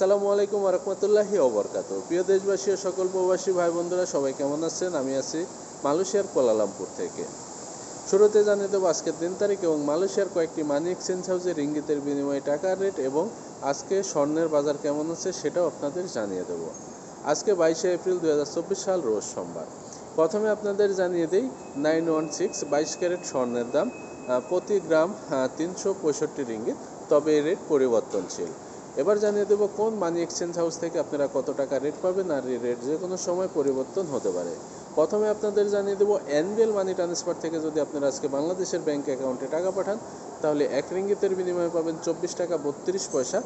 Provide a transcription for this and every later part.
আসসালামু আলাইকুম রহমতুল্লাহি ওবরকাত। প্রিয় দেশবাসী ও সকল প্রবাসী ভাই বন্ধুরা সবাই কেমন আছেন? আমি আছি মালয়েশিয়ার কোলালামপুর থেকে। শুরুতে জানিয়ে দেবো আজকের দিন তারিখ এবং মালয়েশিয়ার কয়েকটি মানি এক্সচেঞ্জ হাউসের রিঙ্গিতের বিনিময়ে টাকার রেট এবং আজকে স্বর্ণের বাজার কেমন আছে সেটাও আপনাদের জানিয়ে দেবো। আজকে বাইশে এপ্রিল দু হাজার চব্বিশ সাল, রোজ সোমবার। প্রথমে আপনাদের জানিয়ে দিই, নাইন ওয়ান সিক্স বাইশ ক্যারেট স্বর্ণের দাম প্রতি গ্রাম তিনশো পঁয়ষট্টি রিঙ্গিত তবে এই রেট পরিবর্তনশীল। এবার জানিয়ে দেব কোন মানি এক্সচেঞ্জ হাউস থেকে আপনারা কত টাকা রেট পাবেন আর এই রেট যে কোনো সময় পরিবর্তন হতে পারে। প্রথমে আপনাদের জানিয়ে দেবো এনবিএল মানি ট্রান্সফার থেকে যদি আপনারা আজকে বাংলাদেশের ব্যাঙ্ক অ্যাকাউন্টে টাকা পাঠান, তাহলে এক রিঙ্গিতের বিনিময়ে পাবেন চব্বিশ টাকা বত্রিশ পয়সা,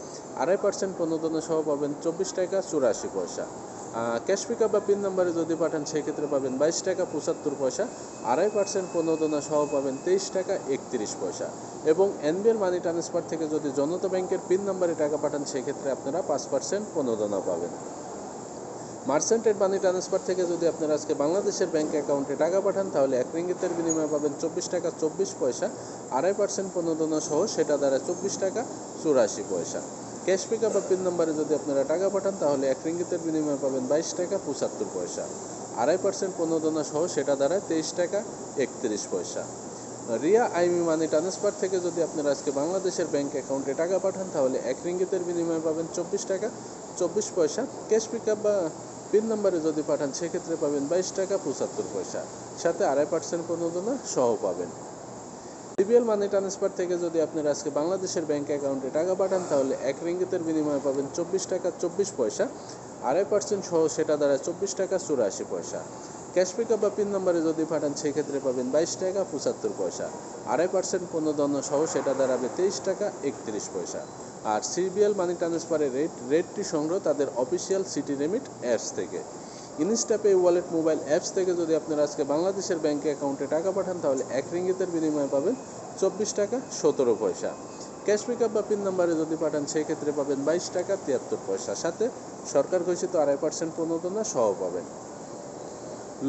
আড়াই পার্সেন্ট প্রণোদনা সহ পাবেন চব্বিশ টাকা চুরাশি পয়সা। ক্যাশ পিকআপ বা পিন নাম্বারে যদি পাঠান সেই ক্ষেত্রে পাবেন বাইশ টাকা পঁচাত্তর পয়সা, আড়াই পার্সেন্ট প্রণোদনা সহ পাবেন তেইশ টাকা একত্রিশ পয়সা। এবং এনবিএল মানি ট্রান্সফার থেকে যদি জনতা ব্যাংকের পিন নাম্বারে টাকা পাঠান, সেক্ষেত্রে আপনারা পাঁচ পার্সেন্ট প্রণোদনা পাবেন। মার্সেন্টেড মানি ট্রান্সফার থেকে যদি আপনারা আজকে বাংলাদেশের ব্যাংক অ্যাকাউন্টে টাকা পাঠান, তাহলে এক রিঙ্গিতের বিনিময়ে পাবেন চব্বিশ টাকা চব্বিশ পয়সা, আড়াই পার্সেন্ট প্রণোদনা সহ, সেটা দ্বারা চব্বিশ টাকা চুরাশি পয়সা। ক্যাশ পিকআপ বা পিন নাম্বারে যদি আপনারা টাকা পাঠান, তাহলে এক রিঙ্গিতের বিনিময়ে পাবেন বাইশ টাকা পঁচাত্তর পয়সা। আড়াই পার্সেন্ট প্রণোদনা সহ সেটা দ্বারা তেইশ টাকা একত্রিশ পয়সা। রিয়া আইমি মানি ট্রান্সফার থেকে যদি আপনারা আজকে বাংলাদেশের ব্যাংক অ্যাকাউন্টে টাকা পাঠান, তাহলে এক রিঙ্গিতের বিনিময়ে পাবেন চব্বিশ টাকা চব্বিশ পয়সা। ক্যাশ পিকআপ বা পিন নাম্বারে যদি পাঠান, সেক্ষেত্রে পাবেন বাইশ টাকা পঁচাত্তর পয়সা। সাথে আড়াই পার্সেন্ট প্রণোদনা সহ পাবেন। সিবিএল মানি ট্রান্সফার থেকে যদি আপনারা আজকে বাংলাদেশের ব্যাংক অ্যাকাউন্টে টাকা পাঠান, তাহলে এক রিঙ্গিতের বিনিময়ে পাবেন চব্বিশ টাকা চব্বিশ পয়সা। আড়াই পার্সেন্ট সহ সেটা দ্বারা চব্বিশ টাকা চুরাশি পয়সা। ক্যাশ পিকআপ বা পিন নম্বরে যদি পাঠান সেই ক্ষেত্রে পাবেন বাইশ টাকা পঁচাত্তর পয়সা। আড়াই পার্সেন্ট প্রণোদনা সহ সেটা দাঁড়াবে তেইশ টাকা একত্রিশ পয়সা। আর সিবিএল মানি ট্রান্সফারের রেট রেটটি সংগ্রহ তাদের অফিসিয়াল সিটি রেমিট অ্যাপস থেকে। ইনস্টাপে ওয়ালেট মোবাইল অ্যাপস থেকে যদি আপনারা আজকে বাংলাদেশের ব্যাংকে অ্যাকাউন্টে টাকা পাঠান, তাহলে এক রিঙ্গিতের বিনিময়ে পাবেন চব্বিশ টাকা সতেরো পয়সা। ক্যাশ পিকআপ বা পিন নাম্বারে যদি পাঠান সেই ক্ষেত্রে পাবেন বাইশ টাকা তিয়াত্তর পয়সা। সাথে সরকার ঘোষিত আড়াই পার্সেন্ট প্রণোদনা সহ পাবেন।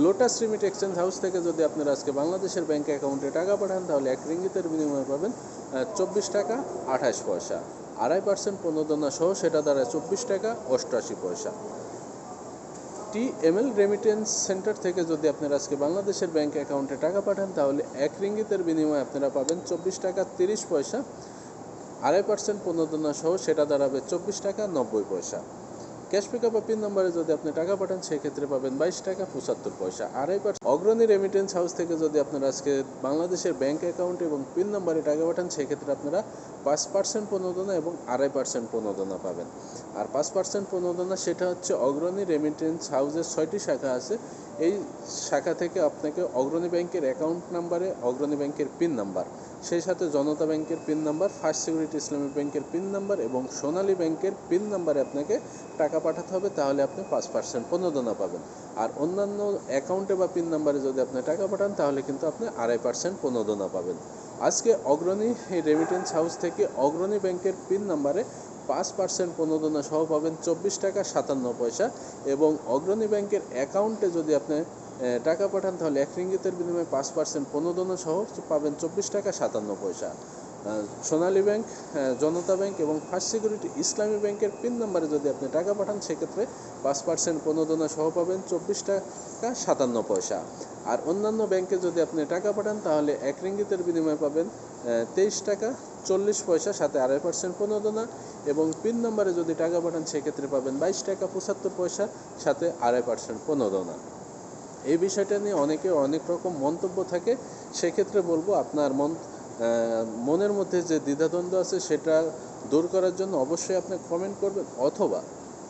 লোটাস রিমিট এক্সচেঞ্জ হাউস থেকে যদি আপনারা আজকে বাংলাদেশের ব্যাংক অ্যাকাউন্টে টাকা পাঠান, তাহলে এক রিঙ্গিতের বিনিময়ে পাবেন চব্বিশ টাকা আঠাশ পয়সা। আড়াই পার্সেন্ট প্রণোদনা সহ সেটা দ্বারা চব্বিশ টাকা অষ্টআশি পয়সা। T M L remittance centre থেকে যদি আপনারা আজকে বাংলাদেশের ব্যাংক অ্যাকাউন্টে টাকা পাঠান, তাহলে এক রিঙ্গিতের বিনিময়ে আপনারা পাবেন চব্বিশ টাকা তিরিশ পয়সা। আড়াই পার্সেন্ট প্রণোদনা সহ সেটা দাঁড়াবে চব্বিশ টাকা নব্বই পয়সা। ক্যাশ পিকআপ বা পিন নম্বরে যদি আপনি টাকা পাঠান, সেক্ষেত্রে পাবেন বাইশ টাকা পঁচাত্তর পয়সা। আড়াই পার্সেন্ট অগ্রণী রেমিটেন্স হাউস থেকে যদি আপনারা আজকে বাংলাদেশের ব্যাংক অ্যাকাউন্ট এবং পিন নম্বরে টাকা পাঠান, সেক্ষেত্রে আপনারা পাঁচ পার্সেন্ট প্রণোদনা এবং আড়াই পার্সেন্ট প্রণোদনা পাবেন। আর পাঁচ পার্সেন্ট প্রণোদনা সেটা হচ্ছে অগ্রণী রেমিটেন্স হাউসের ছয়টি শাখা আছে। এই শাখা থেকে আপনাকে অগ্রণী ব্যাংকের অ্যাকাউন্ট নাম্বারে অগ্রণী ব্যাংকের পিন নাম্বার সেই সাথে জনতা ব্যাংকের pin number first security Islamic ব্যাংকের পিন নাম্বার এবং সোনালী ব্যাংকের পিন নাম্বারে আপনাকে টাকা পাঠাতে হবে, তাহলে আপনি পাঁচ পার্সেন্ট প্রণোদনা পাবেন। আর অন্যান্য অ্যাকাউন্টে বা পিন নাম্বারে যদি আপনি টাকা পাঠান, তাহলে কিন্তু আপনি আড়াই পার্সেন্ট প্রণোদনা পাবেন। আজকে অগ্রণী রেমিটেন্স হাউস থেকে অগ্রণী ব্যাংকের পিন নাম্বারে পাঁচ পার্সেন্ট প্রণোদনা সহ পাবেন চব্বিশ টাকা সাতান্ন পয়সা এবং অগ্রণী ব্যাংকের অ্যাকাউন্টে যদি আপনি টাকা পাঠান তাহলে এক রিঙ্গিতের বিনিময়ে পাঁচ পার্সেন্ট প্রণোদনা সহ পাবেন চব্বিশ টাকা সাতান্ন পয়সা। সোনালী ব্যাংক জনতা ব্যাংক এবং ফার্স্ট সিকিউরিটি ইসলামী ব্যাংকের পিন নাম্বারে যদি আপনি টাকা পাঠান, সেক্ষেত্রে পাঁচ পার্সেন্ট প্রণোদনা সহ পাবেন চব্বিশ টাকা সাতান্ন পয়সা। আর অন্যান্য ব্যাংকে যদি আপনি টাকা পাঠান, তাহলে এক রিঙ্গিতের বিনিময়ে পাবেন তেইশ টাকা চল্লিশ পয়সা, সাথে আড়াই পার্সেন্ট প্রণোদনা এবং পিন নাম্বারে যদি টাকা পাঠান, সেক্ষেত্রে পাবেন বাইশ টাকা পঁচাত্তর পয়সা, সাথে আড়াই পার্সেন্ট প্রণোদনা। এই বিষয়টা নিয়ে অনেকে অনেক রকম মন্তব্য থাকে, সেক্ষেত্রে বলব আপনার মন মনের মধ্যে যে দ্বিধাদ্বন্দ্ব আছে সেটা দূর করার জন্য অবশ্যই আপনি কমেন্ট করবেন অথবা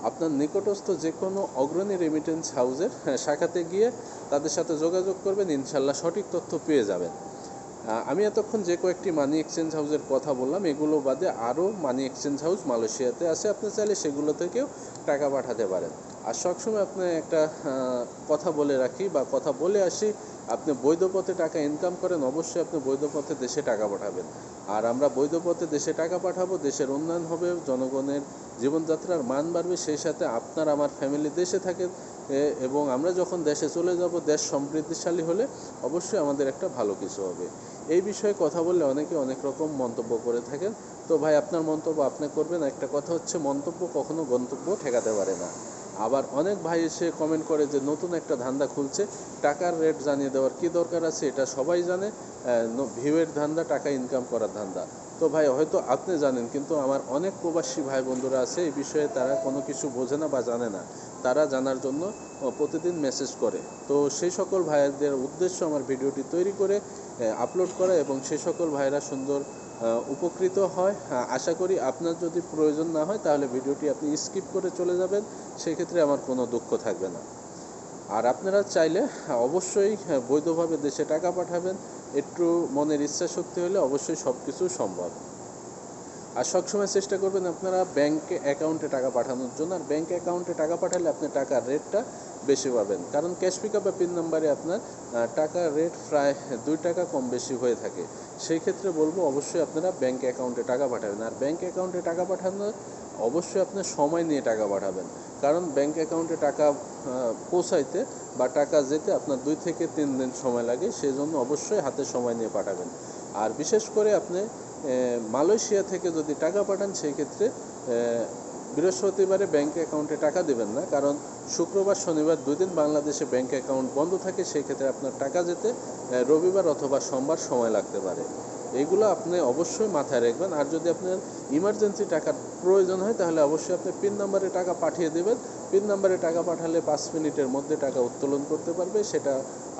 আপনার নিকটস্থ যে কোনো অগ্রণী রেমিটেন্স হাউসের হ্যাঁ, শাখাতে গিয়ে তাদের সাথে যোগাযোগ করবেন ইনশাল্লাহ সঠিক তথ্য পেয়ে যাবেন। আমি এতক্ষণ যে কয়েকটি মানি এক্সচেঞ্জ হাউসের কথা বললাম এগুলো বাদে আরও মানি এক্সচেঞ্জ হাউস মালয়েশিয়াতে আছে আপনি চাইলে সেগুলো থেকেও টাকা পাঠাতে পারেন। আর সবসময় আপনি একটা কথা বলে রাখি বা কথা বলে আসি, আপনি বৈধ পথে টাকা ইনকাম করেন, অবশ্যই আপনি বৈধ পথে দেশে টাকা পাঠাবেন। আর আমরা বৈধ পথে দেশে টাকা পাঠাবো, দেশের উন্নয়ন হবে, জনগণের জীবনযাত্রার মান বাড়বে, সেই সাথে আপনার, আমার ফ্যামিলি দেশে থাকে এবং আমরা যখন দেশে চলে যাব, দেশ সমৃদ্ধিশালী হলে অবশ্যই আমাদের একটা ভালো কিছু হবে। এই বিষয়ে কথা বললে অনেকে অনেক রকম মন্তব্য করে থাকেন। তো ভাই, আপনার মন্তব্য আপনি করবেন। একটা কথা হচ্ছে, মন্তব্য কখনো গন্তব্য ঠেকাতে পারে না। আবার অনেক ভাই এসে কমেন্ট করে যে নতুন একটা ধান্দা খুলছে, টাকার রেট জানিয়ে দেওয়ার কি দরকার আছে এটা সবাই জানে ভিউয়ের ধান্দা, টাকা ইনকাম করার ধান্দা। তো ভাই, হয়তো আপনি জানেন, কিন্তু আমার অনেক প্রবাসী ভাই বন্ধুরা আছে, এই বিষয়ে তারা কোনো কিছু বোঝে না বা জানে না। তারা জানার জন্য প্রতিদিন মেসেজ করে। তো সেই সকল ভাইদের উদ্দেশ্য আমার ভিডিওটি তৈরি করে আপলোড করা এবং সেই সকল ভাইরা সুন্দর উপকৃত হয়। হ্যাঁ, আশা করি আপনার যদি প্রয়োজন না হয় তাহলে ভিডিওটি আপনি স্কিপ করে চলে যাবেন। সেক্ষেত্রে আমার কোনো দুঃখ থাকবে না। আর আপনারা চাইলে হ্যাঁ, অবশ্যই হ্যাঁ, বৈধভাবে দেশে টাকা পাঠাবেন। একটু মনের ইচ্ছা শক্তি হলে অবশ্যই সব কিছু সম্ভব। আর সবসময় চেষ্টা করবেন আপনারা ব্যাংকে অ্যাকাউন্টে টাকা পাঠানোর জন্য। আর ব্যাংক অ্যাকাউন্টে টাকা পাঠালে আপনি টাকার রেটটা বেশি পাবেন। কারণ ক্যাশ পিক বা পিন নাম্বারে আপনার টাকার রেট প্রায় দুই টাকা কম বেশি হয়ে থাকে। সেই ক্ষেত্রে বলব অবশ্যই আপনারা ব্যাংক অ্যাকাউন্টে টাকা পাঠাবেন। আর ব্যাংক অ্যাকাউন্টে টাকা পাঠানোর অবশ্যই আপনার সময় নিয়ে টাকা পাঠাবেন। কারণ ব্যাংক অ্যাকাউন্টে টাকা পৌঁছাইতে বা টাকা যেতে আপনার দুই থেকে তিন দিন সময় লাগে। সেই জন্য অবশ্যই হাতে সময় নিয়ে পাঠাবেন। আর বিশেষ করে আপনি মালয়েশিয়া থেকে যদি টাকা পাঠান, সেই ক্ষেত্রে বৃহস্পতিবারে ব্যাংক অ্যাকাউন্টে টাকা দেবেন না। কারণ শুক্রবার, শনিবার দুই দিন বাংলাদেশে ব্যাংক অ্যাকাউন্ট বন্ধ থাকে, সেই ক্ষেত্রে আপনার টাকা যেতে রবিবার অথবা সোমবার সময় লাগতে পারে। এইগুলো আপনি অবশ্যই মাথায় রাখবেন। আর যদি আপনার ইমার্জেন্সি টাকার প্রয়োজন হয়, তাহলে অবশ্যই আপনি পিন নাম্বারে টাকা পাঠিয়ে দেবেন। পিন নাম্বারে টাকা পাঠালে পাঁচ মিনিটের মধ্যে টাকা উত্তোলন করতে পারবে, সেটা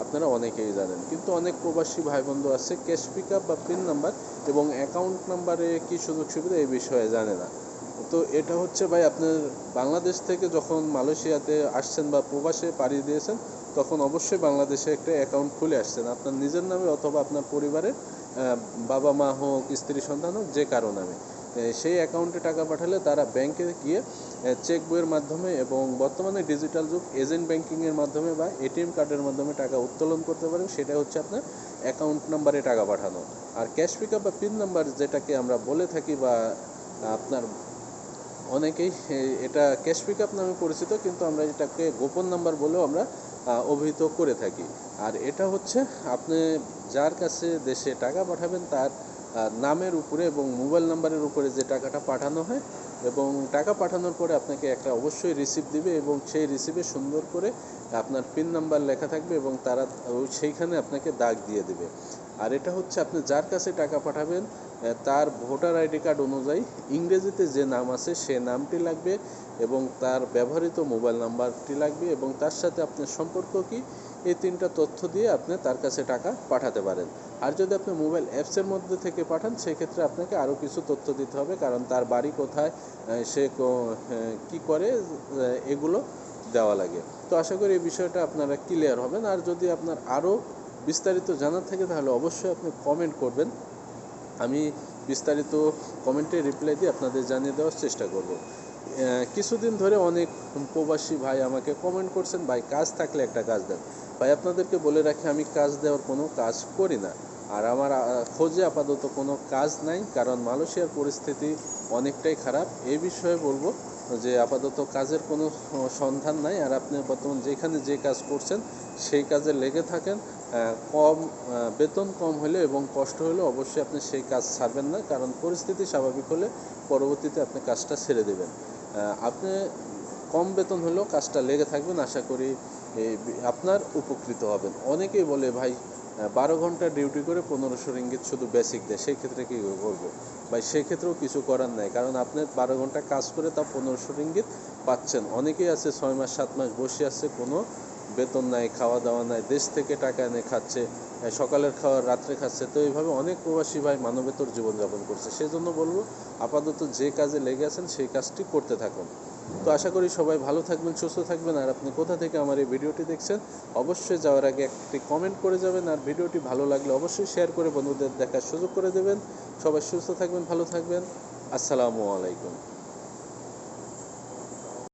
আপনারা অনেকেই জানেন। কিন্তু অনেক প্রবাসী ভাই বন্ধু আছে ক্যাশ পিক আপ বা পিন নাম্বার এবং অ্যাকাউন্ট নাম্বারে কী সুযোগ সুবিধা এই বিষয়ে জানে না। তো এটা হচ্ছে ভাই, আপনার বাংলাদেশ থেকে যখন মালয়েশিয়াতে আসছেন বা প্রবাসে পাড়ি দিয়েছেন, তখন অবশ্যই বাংলাদেশে একটা অ্যাকাউন্ট খুলে আসছেন। আপনার নিজের নামে অথবা আপনার পরিবারের বাবা মা হোক, স্ত্রী, সন্তান হোক, যে কারও নামে। সেই অ্যাকাউন্টে টাকা পাঠালে তারা ব্যাংকে গিয়ে চেক বইয়ের মাধ্যমে এবং বর্তমানে ডিজিটাল যুগ এজেন্ট ব্যাংকিংয়ের মাধ্যমে বা এটিএম কার্ডের মাধ্যমে টাকা উত্তোলন করতে পারেন, সেটা হচ্ছে আপনার অ্যাকাউন্ট নাম্বারে টাকা পাঠানো। আর ক্যাশ পিকআপ বা পিন নাম্বার যেটাকে আমরা বলে থাকি বা আপনার অনেকেই এটা ক্যাশ পিকআপ নামে পরিচিত, কিন্তু আমরা এটাকে গোপন নাম্বার বলেও আমরা অভিহিত করে থাকি। আর এটা হচ্ছে আপনি যার কাছে দেশে টাকা পাঠাবেন তার নামের উপরে এবং মোবাইল নাম্বারের উপরে যে টাকাটা পাঠানো হয় এবং টাকা পাঠানোর পরে আপনাকে একটা অবশ্যই রিসিপ্ট দিবে এবং সেই রিসিপে সুন্দর করে আপনার পিন নাম্বার লেখা থাকবে এবং তারা সেইখানে আপনাকে দাগ দিয়ে দেবে। আর এটা হচ্ছে আপনি যার কাছে টাকা পাঠাবেন তার ভোটার আইডি কার্ড অনুযায়ী ইংরেজিতে যে নাম আছে সে নামটি লাগবে এবং তার ব্যবহৃত মোবাইল নাম্বারটি লাগবে এবং তার সাথে আপনার সম্পর্ক কি, এই তিনটা তথ্য দিয়ে আপনি তার কাছে টাকা পাঠাতে পারেন। আর যদি আপনি মোবাইল অ্যাপসের মধ্যে থেকে পাঠান, সেক্ষেত্রে আপনাকে আরও কিছু তথ্য দিতে হবে, কারণ তার বাড়ি কোথায় সে কো- করে এগুলো দেওয়া লাগে। তো আশা করি এই বিষয়টা আপনারা ক্লিয়ার হবেন। আর যদি আপনার আরও বিস্তারিত জানার থাকে, তাহলে অবশ্যই আপনি কমেন্ট করবেন। আমি বিস্তারিত কমেন্টে রিপ্লাই দিয়ে আপনাদের জানিয়ে দেওয়ার চেষ্টা করব। কিছুদিন ধরে অনেক প্রবাসী ভাই আমাকে কমেন্ট করছেন, ভাই, কাজ থাকলে একটা কাজ দেন। ভাই, আপনাদেরকে বলে রাখি, আমি কাজ দেওয়ার কোনো কাজ করি না। আর আমার খোঁজে আপাতত কোনো কাজ নাই, কারণ মালয়েশিয়ার পরিস্থিতি অনেকটাই খারাপ। এই বিষয়ে বলব যে, আপাতত কাজের কোনো সন্ধান নাই। আর আপনি বর্তমান যেখানে যে কাজ করছেন, সেই কাজে লেগে থাকেন। কম বেতন কম হলে এবং কষ্ট হলে অবশ্যই আপনি সেই কাজ ছাড়বেন না, কারণ পরিস্থিতি স্বাভাবিক হলে পরবর্তীতে আপনি কাজটা ছেড়ে দেবেন। আপনি কম বেতন হলেও কাজটা লেগে থাকবেন আশা করি আপনার উপকৃত হবেন। অনেকেই বলে, ভাই বারো ঘণ্টা ডিউটি করে পনেরোশো রিঙ্গিত শুধু বেসিক দেয় সেই ক্ষেত্রে কী করব? ভাই, সেক্ষেত্রেও কিছু করার নাই, কারণ আপনি বারো ঘণ্টা কাজ করে তা পনেরোশো রিঙ্গিত পাচ্ছেন। অনেকেই আছে ছয় মাস, সাত মাস বসে আছে, কোনো বেতন নাই খাওয়া দাওয়া নাই, দেশ থেকে টাকা এনে খাচ্ছে সকালের খাওয়া, রাত্রে খাচ্ছে, তো এইভাবে অনেক প্রবাসী ভাই মানবেতর জীবনযাপন করছে। সেজন্য বলব, আপাতত যে কাজে লেগে আছেন, সেই কাজটি করতে থাকুন। তো আশা করি সবাই ভালো থাকবেন, সুস্থ থাকবেন, আর আপনি কোথা থেকে আমার এই ভিডিওটি দেখছেন, অবশ্যই যাওয়ার আগে একটি কমেন্ট করে যাবেন, আর ভিডিওটি ভালো লাগলে অবশ্যই শেয়ার করে বন্ধুদের দেখার সুযোগ করে দেবেন। সবাই সুস্থ থাকবেন, ভালো থাকবেন, আসসালামু আলাইকুম।